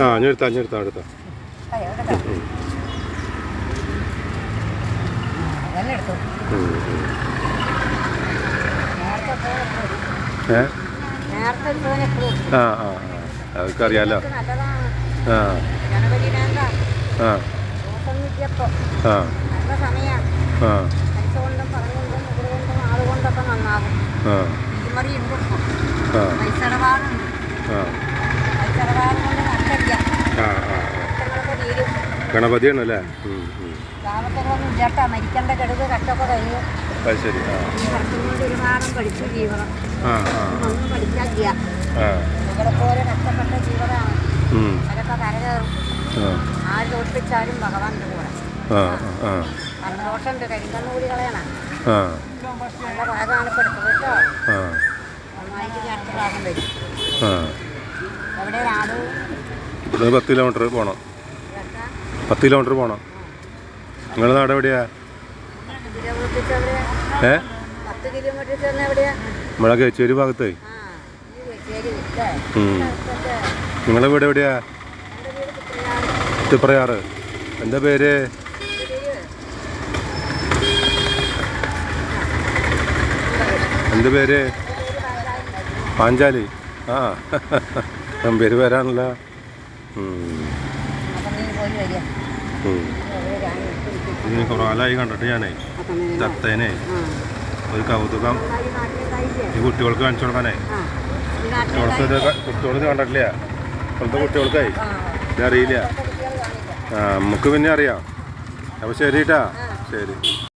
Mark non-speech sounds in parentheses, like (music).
ആ ഞാൻ എടുത്താ. ഞാൻ എടുത്താ എടുത്താ. ഏ? എപ്പോഴും ആ ആ ആ. അതൊക്കെ അറിയാലോ നല്ലതാണ്. ആ. ആ. ആ. ആ. ആ. ആ. മരിക്കേണ്ട കഷ്ടൊക്കെ കഴിഞ്ഞു അത് ശരി. പഠിച്ചു ജീവനം. ഒന്നും പോലെ കഷ്ടപ്പെട്ട ജീവനാണ്. അതൊക്കെ കരകയറും. ആ. ആര് തോൽപ്പിച്ചാലും ഭഗവാന്റെ കൂടെ. സന്തോഷമുണ്ട് കരിങ്കണ്ണൂരി കളയണം നല്ല ഭാഗമാണ് കേട്ടോ? അടുത്ത ഭാഗം വരും. എവിടെ പത്ത് കിലോമീറ്റർ പോകണം പത്ത് കിലോമീറ്റർ പോകണം നിങ്ങളുടെ നാട് എവിടെയാ? ഏ? നമ്മളെ കേച്ചേരി ഭാഗത്ത്. ആ ഈ വെച്ചേരി വിട്ടേ ഉം. നിങ്ങളെ വീട് എവിടെയാ? തിപ്പറയാറ് എന്താ പേര്? എന്ത് പേര്? പാഞ്ചാലി. ആ. (laughs) പേര് പേരാണല്ലോ ഉം. അപ്പം നീ പോയി വരിക ഉം. എവിടെ ഞാൻ എടുത്ത് ഇത് കുറേ കാലമായി കണ്ടിട്ട് ഞാനേ ചത്തേനെ. ഒരു കൗതുകം. ഈ കുട്ടികൾക്ക് കാണിച്ചു കൊടുക്കാനേ. കുട്ടികൾക്ക് ഇത് നാട്ടിലുണ്ടായി ക- കുട്ടികൾക്ക് ഇത് കണ്ടിട്ടില്ല ഇപ്പോഴത്തെ കുട്ടികൾക്കായി ഇതറിയില്ല നമുക്ക് പിന്നെ അറിയാം. അപ്പോൾ ശരി കേട്ടാ ശരി.